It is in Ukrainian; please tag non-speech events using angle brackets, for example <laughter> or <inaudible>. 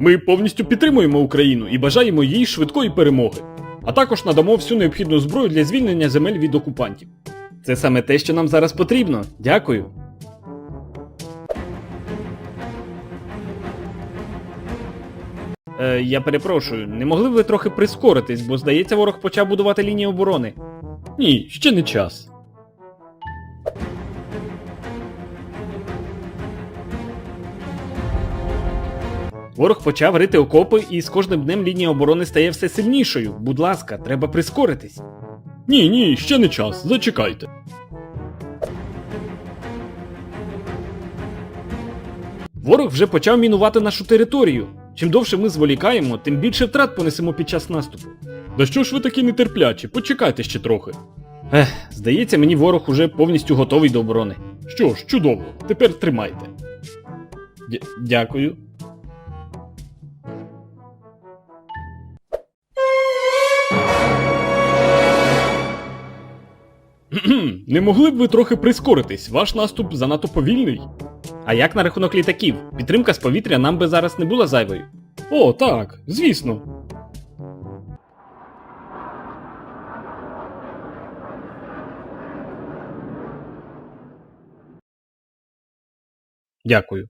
Ми повністю підтримуємо Україну і бажаємо їй швидкої перемоги, а також надамо всю необхідну зброю для звільнення земель від окупантів. Це саме те, що нам зараз потрібно. Дякую. Е, я перепрошую, не могли б ви трохи прискоритись, бо здається, ворог почав будувати лінії оборони. Ні, ще не час. Ворог почав рити окопи, і з кожним днем лінія оборони стає все сильнішою. Будь ласка, треба прискоритись. Ні, ні, ще не час. Зачекайте. Ворог вже почав мінувати нашу територію. Чим довше ми зволікаємо, тим більше втрат понесемо під час наступу. Да що ж ви такі нетерплячі? Почекайте ще трохи. Ех, здається, мені ворог уже повністю готовий до оборони. Що ж, чудово, тепер тримайте. Дя- дякую. <clears throat> Не могли б ви трохи прискоритись? Ваш наступ занадто повільний. А як на рахунок літаків? Підтримка з повітря нам би зараз не була зайвою. О, так, звісно. Дякую.